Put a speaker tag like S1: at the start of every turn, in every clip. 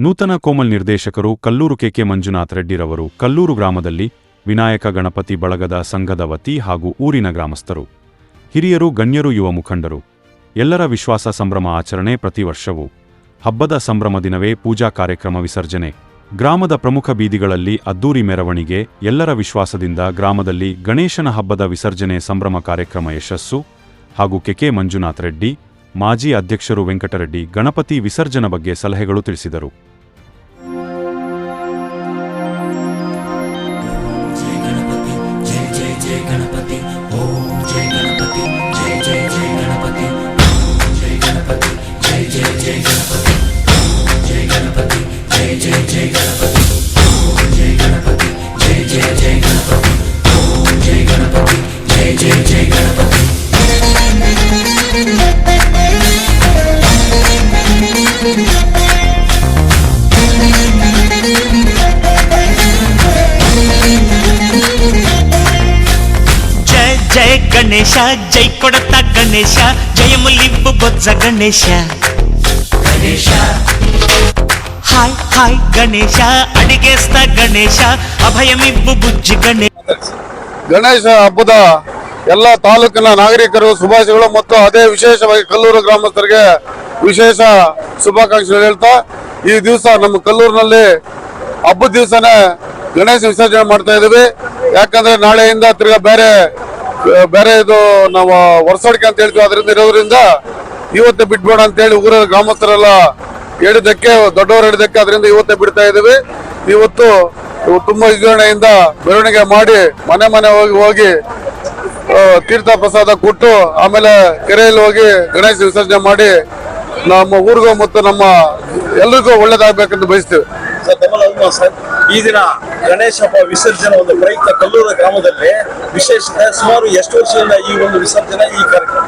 S1: ನೂತನ ಕೋಮಲ್ ನಿರ್ದೇಶಕರು ಕಲ್ಲೂರು ಕೆಕೆ ಮಂಜುನಾಥ್ ರೆಡ್ಡಿರವರು ಕಲ್ಲೂರು ಗ್ರಾಮದಲ್ಲಿ ವಿನಾಯಕ ಗಣಪತಿ ಬಳಗದ ಸಂಘದ ವತಿ ಹಾಗೂ ಊರಿನ ಗ್ರಾಮಸ್ಥರು. ಹಿರಿಯರು, ಗಣ್ಯರು, ಯುವ ಮುಖಂಡರು. ಎಲ್ಲರ ವಿಶ್ವಾಸ ಸಂಭ್ರಮ ಆಚರಣೆ ಪ್ರತಿ ವರ್ಷವೂ. ಹಬ್ಬದ ಸಂಭ್ರಮ ದಿನವೇ ಪೂಜಾ ಕಾರ್ಯಕ್ರಮ ವಿಸರ್ಜನೆ. ಗ್ರಾಮದ ಪ್ರಮುಖ ಬೀದಿಗಳಲ್ಲಿ ಅದ್ದೂರಿ ಮೆರವಣಿಗೆ, ಎಲ್ಲರ ವಿಶ್ವಾಸದಿಂದ ಗ್ರಾಮದಲ್ಲಿ ಗಣೇಶನ ಹಬ್ಬದ ವಿಸರ್ಜನೆ ಸಂಭ್ರಮ ಕಾರ್ಯಕ್ರಮ ಯಶಸ್ಸು ಹಾಗೂ ಕೆಕೆ ಮಂಜುನಾಥ್ ರೆಡ್ಡಿ, ಮಾಜಿ ಅಧ್ಯಕ್ಷರು ವೆಂಕಟರೆಡ್ಡಿ ಗಣಪತಿ ವಿಸರ್ಜನ ಬಗ್ಗೆ ಸಲಹೆಗಳು ತಿಳಿಸಿದರು.
S2: జయ గణేశ జై కొడత గణేశ జయములిబ్బు బొజ్జ గణేశ గణేశ. ಹಾಯ್ ಹಾಯ್ ಗಣೇಶ గణేష ಗಣೇಶ ಅಭಯಮಿಬ್ಬು ಬುಜ್ಜಿ ಗಣೇಶ
S3: ಹಬ್ಬದ ಎಲ್ಲ ತಾಲೂಕಿನ ನಾಗರಿಕರು, ಶುಭಾಶಯಗಳು ಮತ್ತು ಅದೇ ವಿಶೇಷವಾಗಿ ಕಲ್ಲೂರು ಗ್ರಾಮಸ್ಥರಿಗೆ ವಿಶೇಷ ಶುಭಾಕಾಂಕ್ಷೆಗಳು ಹೇಳ್ತಾ, ಈ ದಿವಸ ನಮ್ಮ ಕಲ್ಲೂರಿನಲ್ಲಿ ಹಬ್ಬದ ದಿವಸನೇ ಗಣೇಶ ವಿಸರ್ಜನೆ ಮಾಡ್ತಾ ಇದೀವಿ ಯಾಕಂದ್ರೆ ನಾಳೆಯಿಂದ ತಿರ್ಗಾ ಬೇರೆ ಬೇರೆ ಇದು ನಾವು ವರ್ಷಡಿಕೆ ಅಂತ ಹೇಳ್ತೀವಿ. ಅದರಿಂದ ಇರೋದ್ರಿಂದ ಇವತ್ತೇ ಬಿಟ್ಬೇಡ ಅಂತ ಹೇಳಿ ಊರ ಗ್ರಾಮಸ್ಥರೆಲ್ಲ ಹೇಳಿದ್ದಕ್ಕೆ, ದೊಡ್ಡವರು ಹೇಳಿದ್ದಕ್ಕೆ ಅದರಿಂದ ಇವತ್ತೇ ಬಿಡ್ತಾ ಇದ್ದೀವಿ. ಇವತ್ತು ತುಂಬಾ ವಿಜೃಂಭಣೆಯಿಂದ ಮೆರವಣಿಗೆ ಮಾಡಿ ಮನೆ ಮನೆ ಹೋಗಿ ಹೋಗಿ ತೀರ್ಥ ಪ್ರಸಾದ ಕೊಟ್ಟು ಆಮೇಲೆ ಕೆರೆಯಲ್ಲಿ ಹೋಗಿ ಗಣೇಶ ವಿಸರ್ಜನೆ ಮಾಡಿ ನಮ್ಮ ಊರಿಗೂ ಮತ್ತು ನಮ್ಮ ಎಲ್ರಿಗೂ ಒಳ್ಳೇದಾಗಬೇಕೆಂದು ಬಯಸ್ತೀವಿ.
S4: ಸರ್ ಸರ್ ಈ ದಿನ ಗಣೇಶ ಹಬ್ಬ ವಿಸರ್ಜನೆ ಒಂದು ಪ್ರಯುಕ್ತ ಕಲ್ಲೂರ ಗ್ರಾಮದಲ್ಲಿ ವಿಶೇಷತೆ ಸುಮಾರು ಎಷ್ಟು ವರ್ಷದಿಂದ ಈ ಒಂದು ವಿಸರ್ಜನೆ ಈ ಕಾರ್ಯಕ್ರಮ?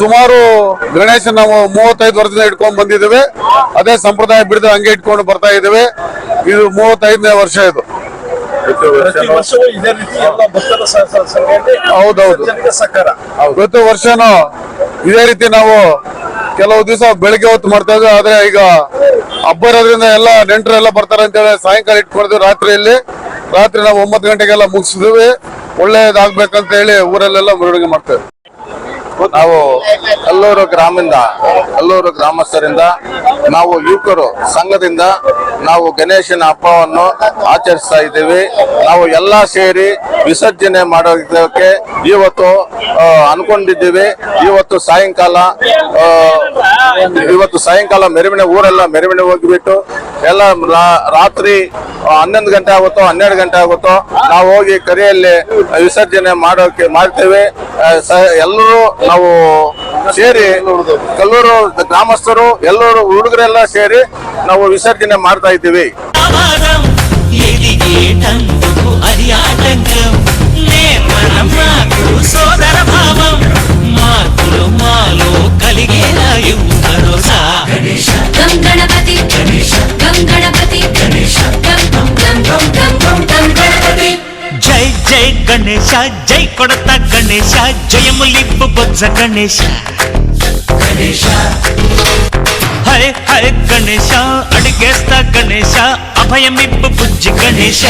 S3: ಸುಮಾರು ಗಣೇಶ ನಾವು ಮೂವತ್ತೈದು ವರ್ಷದಿಂದ ಇಟ್ಕೊಂಡು ಬಂದಿದ್ದೇವೆ. ಅದೇ ಸಂಪ್ರದಾಯ ಬಿಡದೆ ಹಂಗೆ ಇಟ್ಕೊಂಡು ಬರ್ತಾ ಇದ್ದೇವೆ. ಇದು ಮೂವತ್ತೈದನೇ ವರ್ಷ ಇದು. ಹೌದೌದು. ಪ್ರತಿ ವರ್ಷನೂ ಇದೇ ರೀತಿ ನಾವು ಕೆಲವು ದಿವಸ ಬೆಳಿಗ್ಗೆ ಹೊತ್ತು ಮಾಡ್ತಾ ಇದ್ದೇವೆ. ಆದ್ರೆ ಈಗ ಹಬ್ಬ ಇರೋದ್ರಿಂದ ಎಲ್ಲ ನೆಂಟರೆಲ್ಲ ಬರ್ತಾರೆ ಅಂತ ಹೇಳಿ ಸಾಯಂಕಾಲ ಇಟ್ಕೊಂಡಿದ್ವಿ ರಾತ್ರಿಯಲ್ಲಿ. ರಾತ್ರಿ ನಾವು ಒಂಬತ್ತು ಗಂಟೆಗೆಲ್ಲ ಮುಗಿಸಿದ್ವಿ. ಒಳ್ಳೇದಾಗ್ಬೇಕಂತ ಹೇಳಿ ಊರಲ್ಲೆಲ್ಲ ಮೆರವಣಿಗೆ ಮಾಡ್ತೇವೆ.
S5: ನಾವು ಅಲ್ಲೂರು ಗ್ರಾಮದಿಂದ, ಅಲ್ಲೂರು ಗ್ರಾಮಸ್ಥರಿಂದ ನಾವು ಯುವಕರು ಸಂಘದಿಂದ ನಾವು ಗಣೇಶನ ಹಬ್ಬವನ್ನು ಆಚರಿಸ್ತಾ ಇದ್ದೀವಿ. ನಾವು ಎಲ್ಲ ಸೇರಿ ವಿಸರ್ಜನೆ ಮಾಡೋದಕ್ಕೆ ಇವತ್ತು ಅನ್ಕೊಂಡಿದ್ದೀವಿ. ಇವತ್ತು ಸಾಯಂಕಾಲ ಇವತ್ತು ಸಾಯಂಕಾಲ ಮೆರವಣಿಗೆ, ಊರೆಲ್ಲ ಮೆರವಣಿಗೆ ಹೋಗಿಬಿಟ್ಟು ಎಲ್ಲ ರಾತ್ರಿ ಹನ್ನೊಂದು ಗಂಟೆ ಆಗುತ್ತೋ, ಹನ್ನೆರಡು ಗಂಟೆ ಆಗುತ್ತೋ, ನಾವು ಹೋಗಿ ಕರೆಯಲ್ಲಿ ವಿಸರ್ಜನೆ ಮಾಡೋಕೆ ಮಾಡ್ತೇವೆ. ಎಲ್ಲರೂ ನಾವು ಸೇರಿ ಕಲ್ಲೂರು ಗ್ರಾಮಸ್ಥರು, ಎಲ್ಲರೂ ಹುಡುಗರೆಲ್ಲ ಸೇರಿ ನಾವು ವಿಸರ್ಜನೆ ಮಾಡ್ತಾ ಇದ್ದೀವಿ.
S2: గణేశ జై కొడత గణేశ జయములిబ్బు బొజ్జ గణేశ గణేశ. హరే హరే గణేశ అడిగేస్తా గణేశ అభయమిబ్బు బుజ్జి గణేశ.